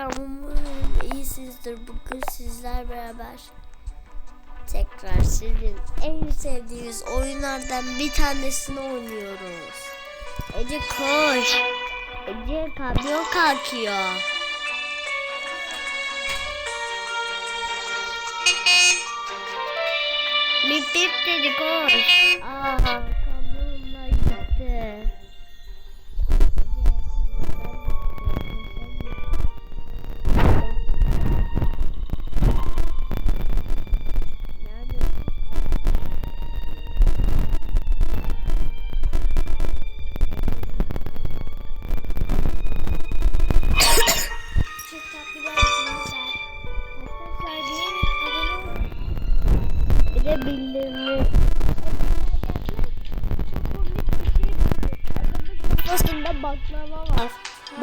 Arkadaşlar umarım iyisinizdir. Bugün sizler beraber tekrar sizin en sevdiğiniz oyunlardan bir tanesini oynuyoruz. Ece koş. Ece kamyon kalkıyor. Bip bip dedi koş. Aa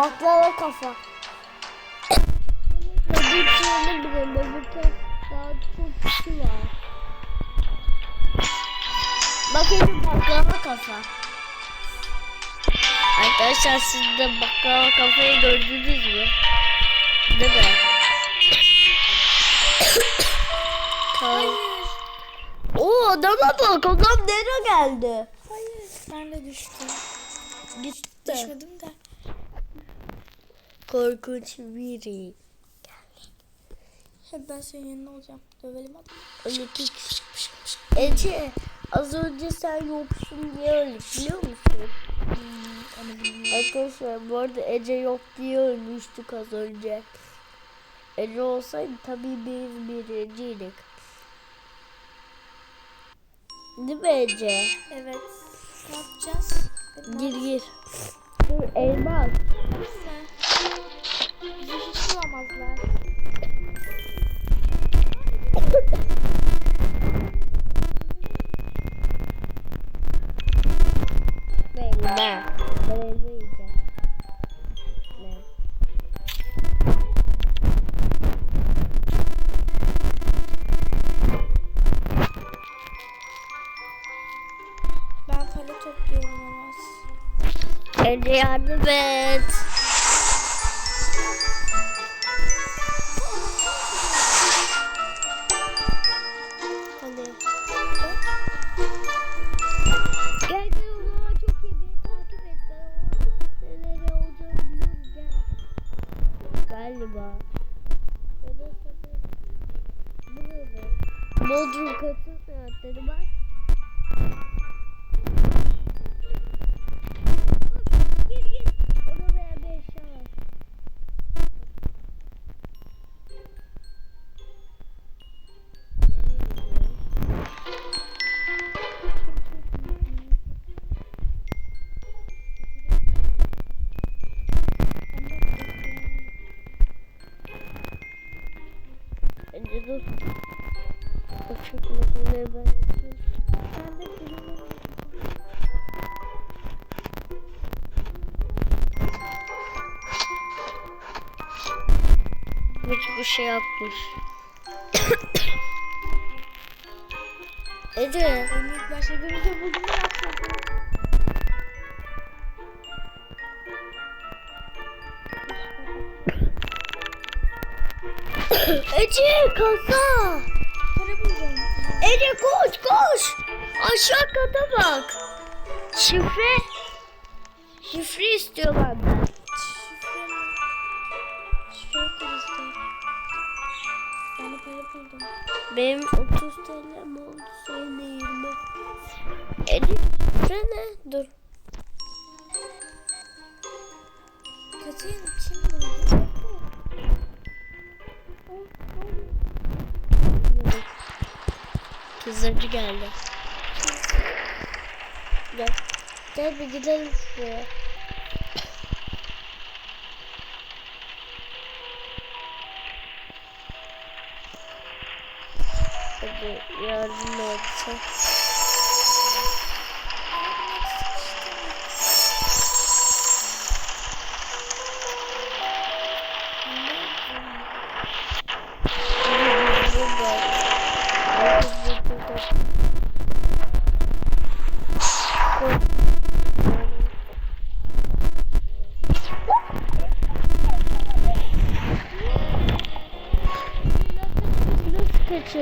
Baklava kafa. Ödül şeyini bile tek daha çok kişi var. Bakın baklava kafa. Arkadaşlar siz de baklava kafayı gördünüz mü? Değil mi? Oo adama bak adam nereye geldi? Hayır. Ben de düştüm. Gitti. Düşmedim de. Korkunç biri. Hep ben senin yanında olacağım. Dövelim adamı. Öyle pik pişk pişk pişk. Ece az önce sen yoksun diye öldük biliyor musun? Hmm. Arkadaşlar bu arada Ece yok diye ölmüştük az önce. Ece olsaydı tabii biz birinciydik. Değil mi Ece? Evet. Ne yapacağız? Gir gir. Dur elmas. Gitme. Yardım et. Hadi. Gel gel o zaman çok iyi takip et. Ben o nereye olacağını biliyorum gel. Galiba. Ya da. Bodrum katı Filmi Hiçbir şey yapmış. Ece. İlk başladığımızda bugün yapmadım. Ece kasa. Ece koş koş. Aşağı kata bak. Şifre. Şifre istiyor benden. Şifre mi? Ben para buldum. Benim 30 TL'm oldu. Senin de 20. Ece şifre ne? Dur. Kötüyüm kim buldu? Kızlarcı geldi. Gel. Gel bir gidelim şuraya. Hadi yardım etsin.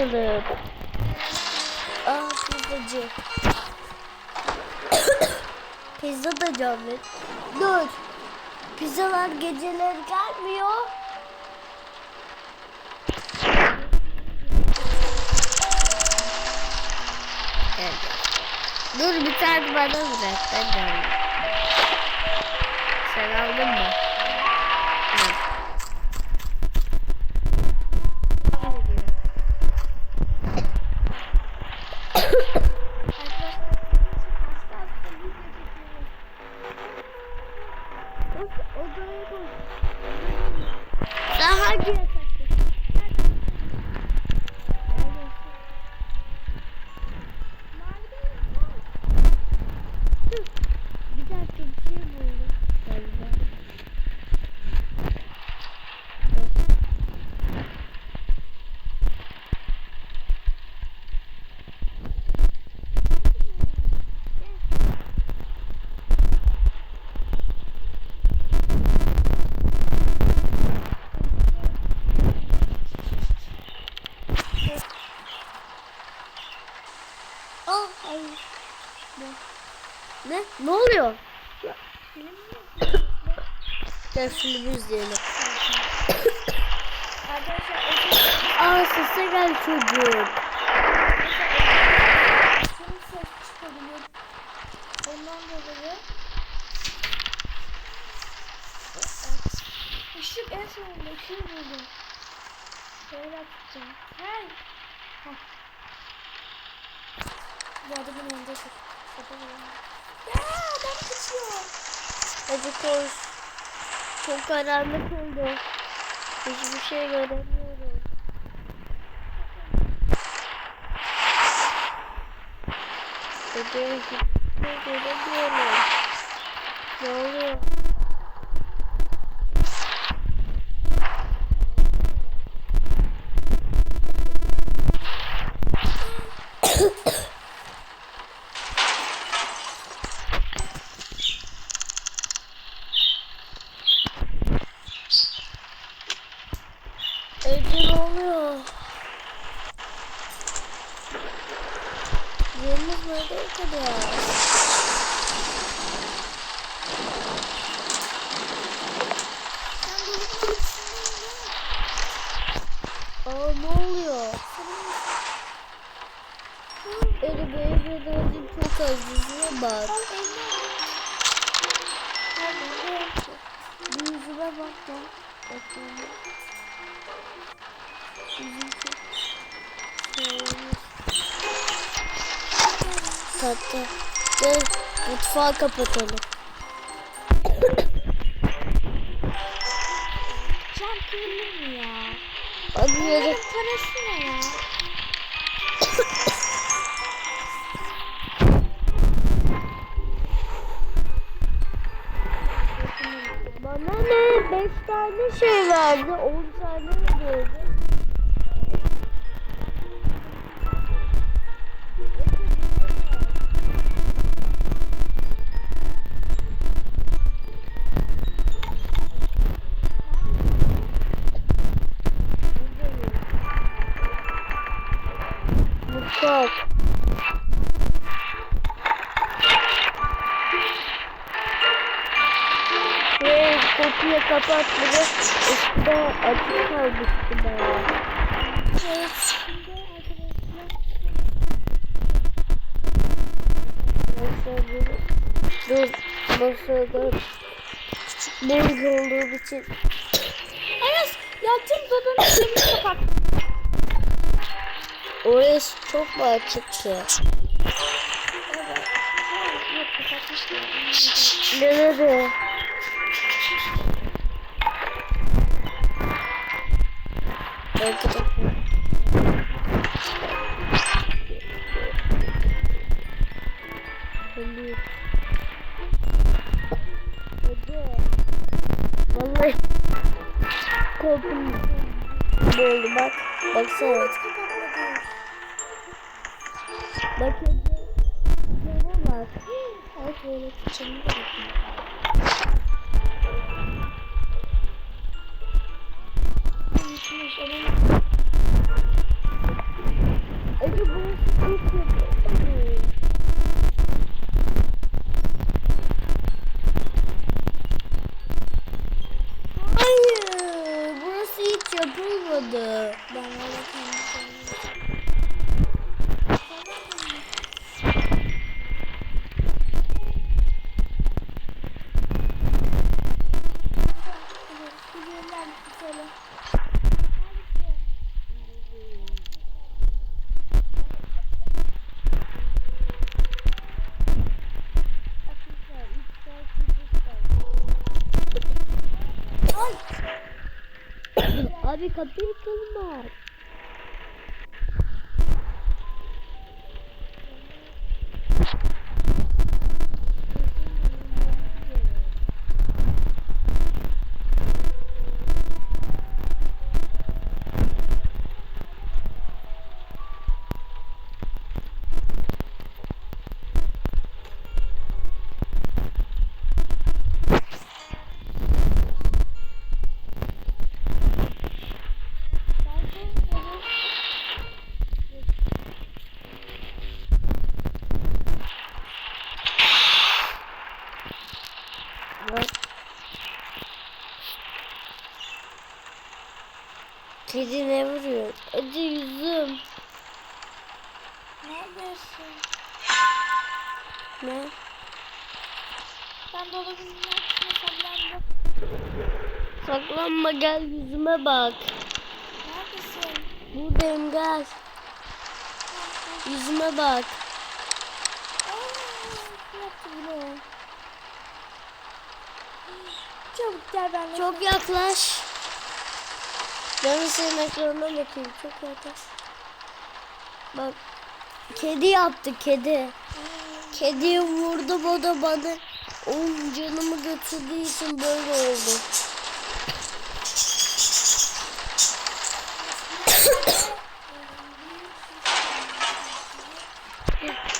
Açalım. Aa pizzacı. Pizza da canlı. Dur. Pizzalar geceleri gelmiyor. Evet. Dur bir tane bana bırak. Ben de alayım. Sen aldın mı? Evet. Sen hangi yataktasın? Bir dakika bir şey buldum. Galiba. Aa, ay. Ne? Ne? Ne oluyor? Gel filmi izleyelim. Aa sese gel çocuk. Şimdi. Ondan dolayı Işık en sonunda ışığı buldum. Şöyle açacağım. Hey! Hah. Bu adamın önünde çok. Ya adam kaçıyor. Hadi koş. Çok karanlık oldu. Hiçbir şey göremiyorum. Hadi hiçbir şey göremiyorum. Ne oluyor? Evde ne oluyor? Yerimiz nerede o kadar? Sen dolabın içindeyim Aa ne oluyor? Eli benim enerjim çok az. Yüzüme bak. Al elini al. Nerede? Bir yüzüme bak ya. Bakıyorum. Yüzüm çok sararmış. Tatlı. Gel mutfağı kapatalım. Cam kırılır mı ya? Yere Onların parası ne ya? Tane şey verdi. On tane mi verdi? Orası çok mu kapatmışlar. Nerede? Arkadaşlar. Hadi. Hadi. Vallahi korktum. Oldu bak. Baksana. Unutmuş, Abi kapıyı kırma. Kedi ne vuruyor? Hadi yüzüm. Neredesin? Ne? Ben dolabımın arkasına saklandım. Saklanma gel yüzüme bak. Neredesin? Buradayım gel. Yüzüme bak. Aa? Çabuk gel benimle. Çok yaklaş. Ben senin ekranına bakayım. Çok yaklaş. Bak. Kedi yaptı kedi. Kediyi vurdum o da bana onun canımı götürdüğü için böyle oldu.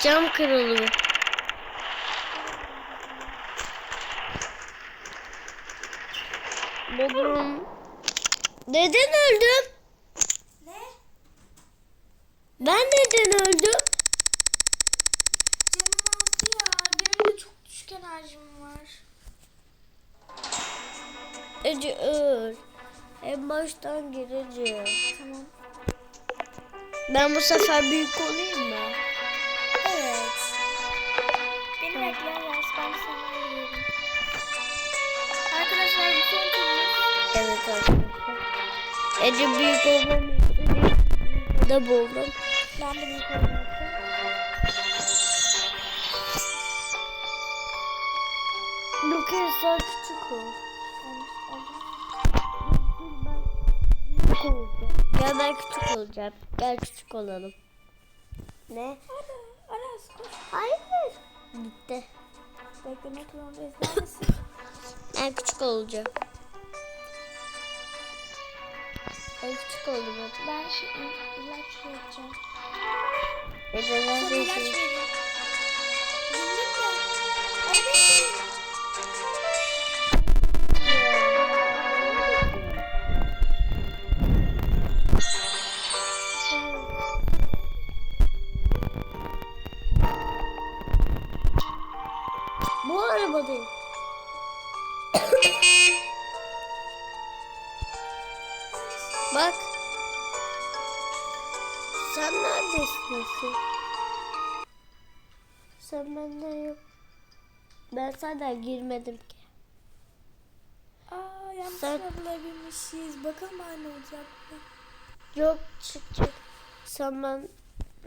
Cam kırıldı. Babam. Neden öldüm? Ne? Ben neden öldüm? Canım aldı ya. Benim de çok düşük enerjim var. Ece öl. En baştan gireceğim. Tamam. Ben bu sefer büyük olayım mı? Evet. Beni bekle biraz. Ben sana geliyorum. Arkadaşlar bu son turumuz. Evet arkadaşlar. Ece büyük olmamı istedi. Da buldum. Ben de büyük Bu kez daha küçük ol. Büyük olacağım. Gel ben küçük olacağım. Gel küçük olalım. Ne? Aras koş. Hayır. Bitti. Beklemek zorundayız. Neredesin? Ben küçük olacağım. Ben küçük oldum ben şimdi ilaç. Ece Sana ilaç neredesin? Bak. Sen neredesin? Asıl? Sen benden yok. Ben senden girmedim ki. Aa yanlış Sen- arabalara binmişiz. Bakalım aynı olacak mı? Yok çık çık. Sen ben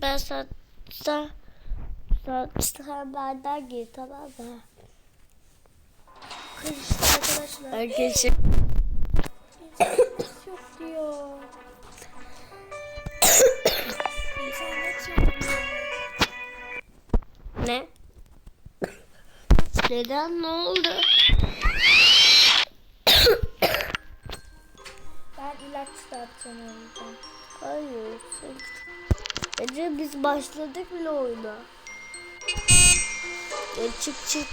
ben sen sen sen, sen benden gir tamam mı? Karıştı arkadaşlar. Arkadaşlar. Diyor. Ne? Neden ne oldu? Ben ilaç dağıtacağım o yüzden. Hayır. Ece biz başladık bile oyuna. Ya çık çık.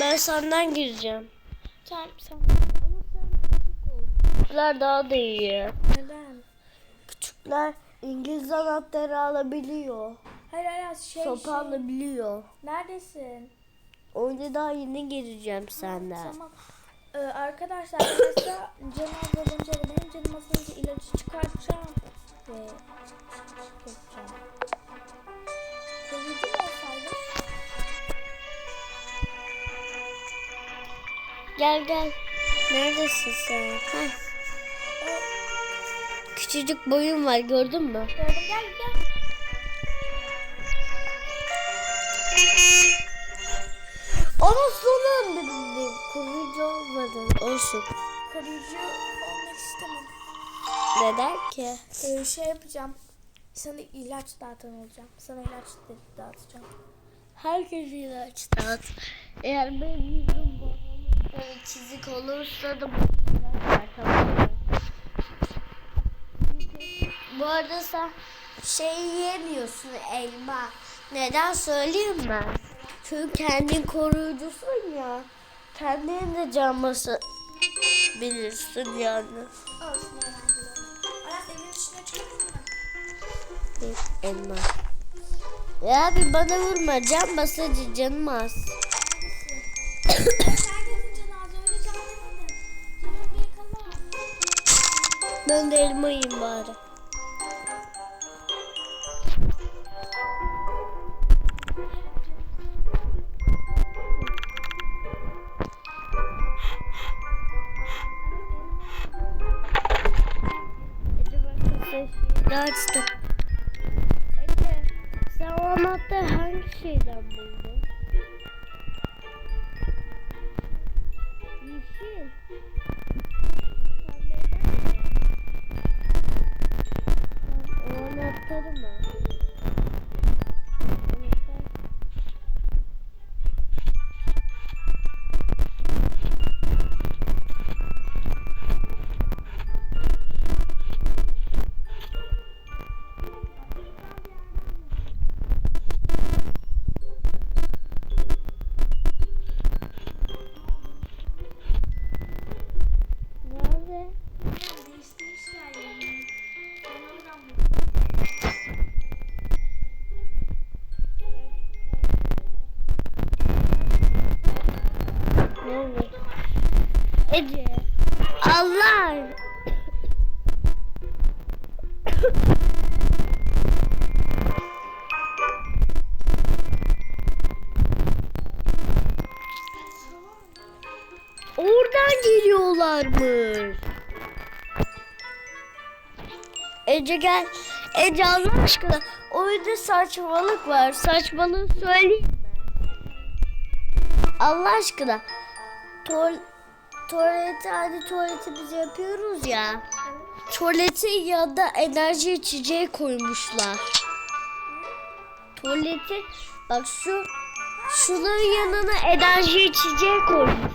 Ben senden gireceğim. Tamam sen küçükler daha da iyi. Neden? Küçükler İngiliz anahtarı alabiliyor. Hayır hayır şey Sopa şey. alabiliyor. Neredesin? Oyuna daha yeni gireceğim senden. Tamam. Ee, arkadaşlar mesela canım azalınca ve benim canım azalınca ilacı çıkartacağım. Ve çıkartacağım. Covid'i olsaydı? Gel gel. Neredesin sen? Heh. Küçücük boyun var gördün mü? Gördüm gel gel. Ama son anda bildim. Koruyucu olmadı. Olsun. Koruyucu olmak istemem. Neden ki? Ee, şey yapacağım. Sana ilaç dağıtan olacağım. Sana ilaç da- dağıtacağım. Herkes ilaç dağıt. Eğer benim yüzüm çizik olursa da bu ilaç var tamam mı? Bu arada sen şey yemiyorsun elma. Neden söyleyeyim mi? Çünkü kendin koruyucusun ya. Kendin de canması bilirsin yani. Olsun elma. Ya bir bana vurma can basıcı canım can. Ben de elma yiyeyim bari. Ne açtı? Ece, sen o anahtarı hangi şeyden buldun? Geliyorlarmış. Ece gel. Ece Allah aşkına. Oyunda saçmalık var. Saçmalığı söyleyeyim? Allah aşkına. Tuval tuvaleti hani tuvaleti biz yapıyoruz ya. Tuvaleti ya da enerji içeceği koymuşlar. Tuvaleti bak şu şunun yanına enerji içeceği koymuş.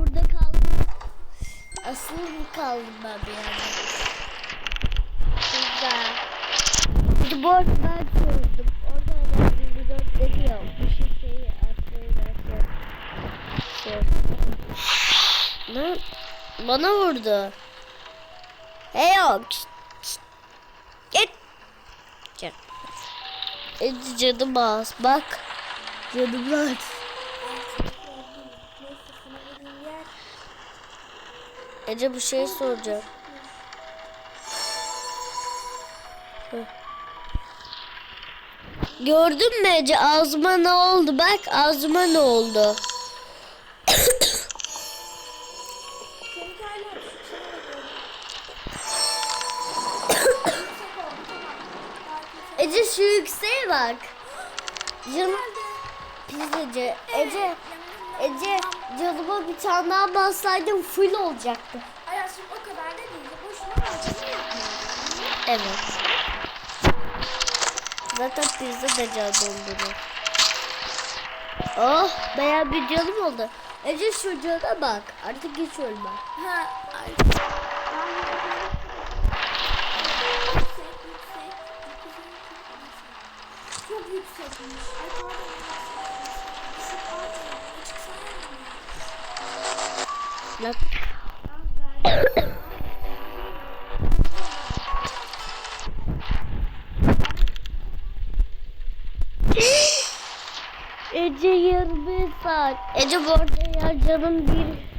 Burada kaldım. Asıl mı kaldım ben bir yerde? Güzel. Bu arada ben çözdüm. Orada adam 24 dedi ya. Bu şifreyi açmayı ben. Ne? Bana vurdu. Hey yok. Git. Ece canım az. Bak. Canım az. Ece bir şey soracağım. Hı. Gördün mü Ece ağzıma ne oldu bak ağzıma ne oldu. Ece şu yükseğe bak. Canım pis Ece. Ece canıma bir tane daha bassaydım full olacaktı. Şimdi o kadar da değil. Boşuna harcını yapmıyorum. Evet. Zaten pizza da can doldurur. Oh bayağı bir canım oldu. Ece şu cana bak. Artık hiç ölmem. Ha, ay. Bak. Ece 20 saat. Ece bu arada ya canım bir.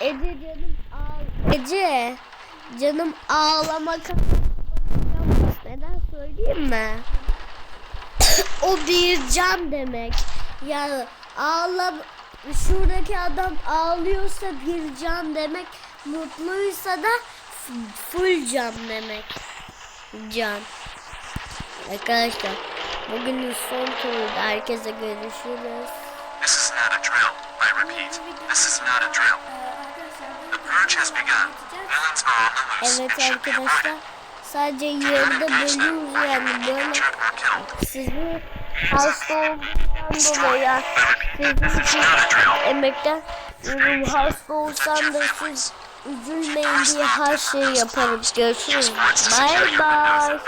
Ece canım 6. Ece, canım ağlamak neden söyleyeyim mi? o bir can demek. Yani ağla şuradaki adam ağlıyorsa bir can demek. Mutluysa da full can demek. Can. Arkadaşlar bugünün son turuydu. Herkese görüşürüz. This is not a drill. I repeat, this is not a drill. The purge has begun. Villains are on the loose Evet and should be arkadaşlar avoided. sadece yarıda bölüyoruz yani böyle sizi hasta olduğundan dolayı sizin drill. emekten yorum hasta olsam da siz üzülmeyin diye her şeyi yaparım. Görüşürüz. Bye bye.